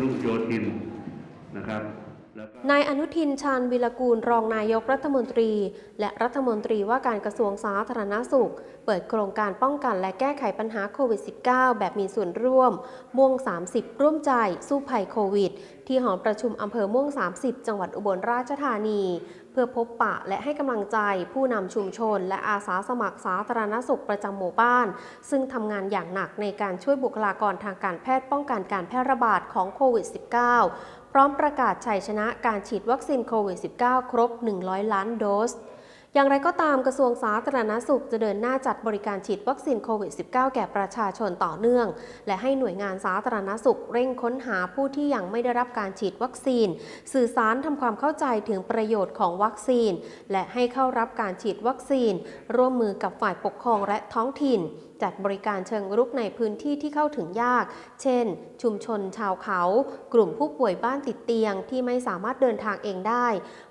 นุโยธินนะครับ นายอนุทินชาญวิรกูลรองนายกรัฐมนตรี และรัฐมนตรีว่าการกระทรวงสาธารณสุข เปิดโครงการป้องกันและแก้ไขปัญหาโควิด -19 แบบมีส่วนร่วม ม่วง 30 ร่วมใจ สู้ภัยโควิด ที่หอประชุมอำเภอม่วง 30 จังหวัดอุบลราชธานี เพื่อพบปะและให้กำลังใจผู้นำชุมชน และอาสาสมัครสาธารณสุขประจำหมู่บ้าน ซึ่งทำงานอย่างหนักในการช่วยบุคลากรทางการแพทย์ป้องกันการแพร่ระบาดของโควิด -19 พร้อมประกาศชัยชนะการฉีดวัคซีนโควิด -19 ครบ 100 ล้านโดส อย่างไรก็ตามกระทรวงสาธารณสุขจะเดินหน้าจัดบริการฉีดวัคซีนโควิด -19 แก่ประชาชนต่อเนื่อง และให้หน่วยงานสาธารณสุขเร่งค้นหาผู้ที่ยังไม่ได้รับการฉีดวัคซีน สื่อสารทำความเข้าใจถึงประโยชน์ของวัคซีน และให้เข้ารับการฉีดวัคซีน ร่วมมือกับฝ่ายปกครองและท้องถิ่น จัดบริการเชิงรุกในพื้นที่ที่เข้าถึงยาก เช่น ชุมชนชาวเขา กลุ่มผู้ป่วยบ้านติดเตียงที่ไม่สามารถเดินทางเองได้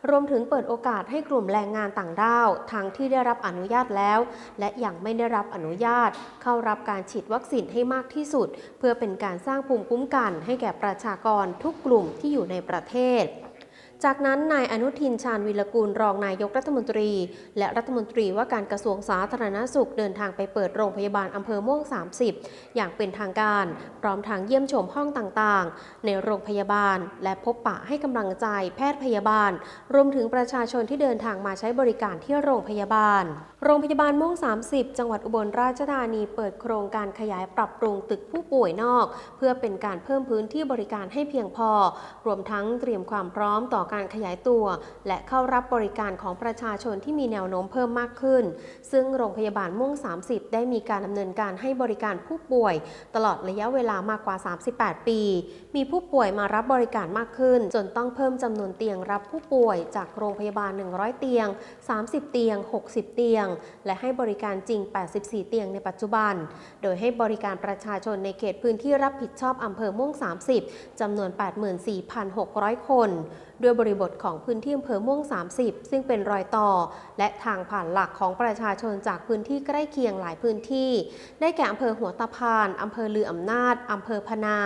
รวมถึงเปิดโอกาสให้กลุ่มแรงงานต่างด้าวทั้งที่ได้รับอนุญาตแล้ว และยังไม่ได้รับอนุญาต เข้ารับการฉีดวัคซีนให้มากที่สุด เพื่อเป็นการสร้างภูมิคุ้มกันให้แก่ประชากรทุกกลุ่มที่อยู่ในประเทศ จากนั้นนายอนุทินชาญวิรกูลรองนายกรัฐมนตรี และรัฐมนตรีว่าการกระทรวงสาธารณสุขเดินทางไปเปิดโรงพยาบาลอำเภอม่วง 30 อย่างเป็นทางการ พร้อมทางเยี่ยมชมห้องต่างๆ ในโรงพยาบาล และพบปะให้กำลังใจแพทย์พยาบาล รวมถึงประชาชนที่เดินทางมาใช้บริการที่โรงพยาบาล โรงพยาบาลม่วง 30 จังหวัดอุบลราชธานีเปิดโครงการขยายปรับปรุงตึกผู้ป่วยนอก เพื่อเป็นการเพิ่มพื้นที่บริการให้เพียงพอ รวมทั้งเตรียมความพร้อมต่อการขยายตัว และเข้ารับบริการของประชาชนที่มีแนวโน้มเพิ่มมากขึ้น ซึ่งโรงพยาบาลม่วง 30 ได้มีการดำเนินการให้บริการผู้ป่วย ตลอดระยะเวลามากกว่า 38 ปี มีผู้ป่วยมารับบริการมากขึ้น จนต้องเพิ่มจำนวนเตียงรับผู้ป่วยจากโรงพยาบาล 100 เตียง 30 เตียง 60 เตียง และให้บริการจริง 84 เตียงในปัจจุบัน โดยให้บริการประชาชนในเขตพื้นที่รับผิดชอบอำเภอม่วง 30จำนวน 84,600 คน ด้วยบริบทของพื้นที่อำเภอม่วง 30 ซึ่งเป็นรอยต่อ และทางผ่านหลักของประชาชนจากพื้นที่ใกล้เคียงหลายพื้นที่ ได้แก่อำเภอหัวตะพานอำเภอลืออำนาจอำเภอพนา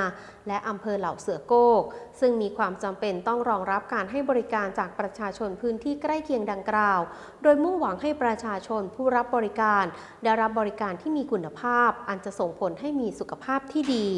และอำเภอเหล่าเสือโกก ซึ่งมีความจำเป็นต้องรองรับการให้บริการจากประชาชนพื้นที่ใกล้เคียงดังกล่าว โดยมุ่งหวังให้ประชาชนผู้รับบริการ ได้รับบริการที่มีคุณภาพ อันจะส่งผลให้มีสุขภาพที่ดี